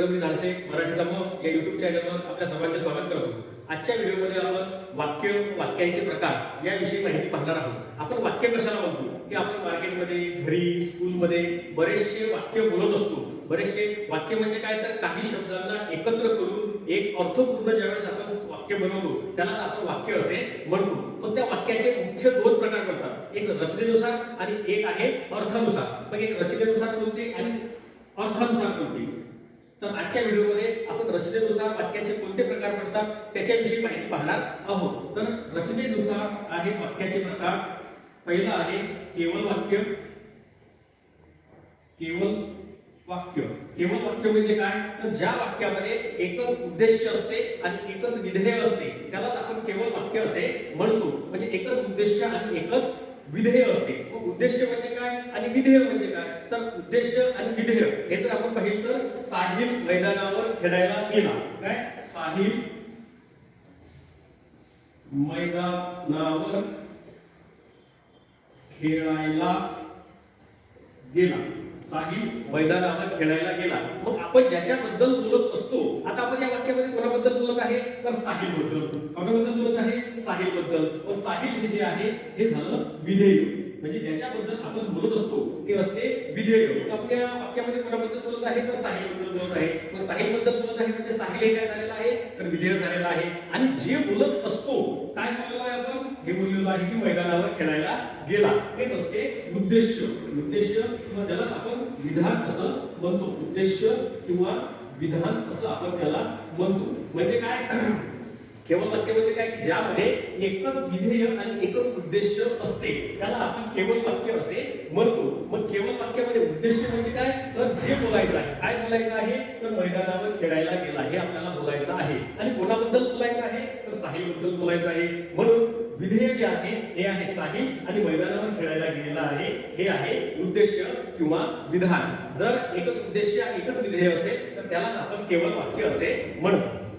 तर मी धाडसे मराठी समूह या युट्यूब चॅनलवर आपल्या सर्वांचे स्वागत करतो. आजच्या व्हिडिओमध्ये आपण वाक्य वाक्यांचे प्रकार याविषयी माहिती पाहणार आहोत. आपण वाक्य कशाला म्हणतो? की आपण मार्केटमध्ये घरी स्कूलमध्ये बरेचसे वाक्य बोलत असतो. बरेचसे वाक्य म्हणजे काय? तर काही शब्दांना एकत्र करून एक अर्थपूर्ण ज्यावेळेस आपण वाक्य बनवतो त्याला आपण वाक्य असे म्हणतो. पण त्या वाक्याचे मुख्य दोन प्रकार पडतात. एक रचनेनुसार आणि एक आहे अर्थानुसार. मग एक रचनेनुसार कोणते आणि अर्थानुसार कोणते? तर आजच्या व्हिडिओमध्ये आपण रचनेनुसार वाक्याचे कोणते प्रकार पडतात त्याच्याविषयी माहिती पाहणार आहोत. तर रचनेनुसार आहे वाक्याचे प्रकार. पहिला आहे केवळ वाक्य. केवळ वाक्य. केवळ वाक्य म्हणजे काय? तर ज्या वाक्यामध्ये एकच उद्देश असते आणि एकच विधेय असते त्यालाच आपण केवळ वाक्य असे म्हणतो. म्हणजे एकच उद्देश आणि एकच विधेय असते. मग उद्देश म्हणजे काय आणि विधेय म्हणजे काय? तर उद्देश आणि विधेय हे जर आपण पाहिलं तर साहिल मैदानावर खेळायला गेला. काय? साहिल मैदानावर खेळायला गेला. साहिल मैदानावर खेळायला गेला. मग आपण ज्याच्याबद्दल बोलत असतो आता आपण या वाक्यामध्ये कोणाबद्दल बोलत आहे? तर साहिलबद्दल कोणाबद्दल बोलत आहे? साहिलबद्दल मग साहिल हे जे आहे हे झालं विधेय. म्हणजे ज्याच्याबद्दल आपण बोलत असतो ते असते विधेय. आपल्या आपण या वाक्यामध्ये कोणाबद्दल बोलत आहे? तर साहिलबद्दल बोलत आहे. मग साहिलबद्दल बोलत आहे म्हणजे साहिल हे काय झालेलं आहे? तर विधेय झालेला आहे. आणि जे बोलत असतो काय बोललो आहे? हे बोललेलो आहे की मैदानावर खेळायला गेला. तेच असते उद्देश उद्देश किंवा त्यालाच आपण विधान असं म्हणतो. उद्देश किंवा विधान असं आपण त्याला म्हणतो. म्हणजे काय? केवळ वाक्य म्हणजे काय? की ज्यामध्ये एकच विधेय आणि एकच उद्देश असते. त्याला आपण केवळ वाक्य असे म्हणतो. मग केवळ वाक्यामध्ये उद्देश म्हणजे काय? तर जे बोलायचं आहे. काय बोलायचं आहे? तर मैदानावर खेळायला गेला हे आपल्याला बोलायचं आहे. आणि कोणाबद्दल बोलायचं आहे? तर साहिलबद्दल बोलायचं आहे. म्हणून विधेय जे आहे हे आहे साहिल आणि मैदानावर खेळायला गेलेला आहे. हे आहे उद्देश किंवा विधान. जर एकच उद्देश एकच विधेय असेल तर त्याला आपण केवळ वाक्य असे म्हणतो.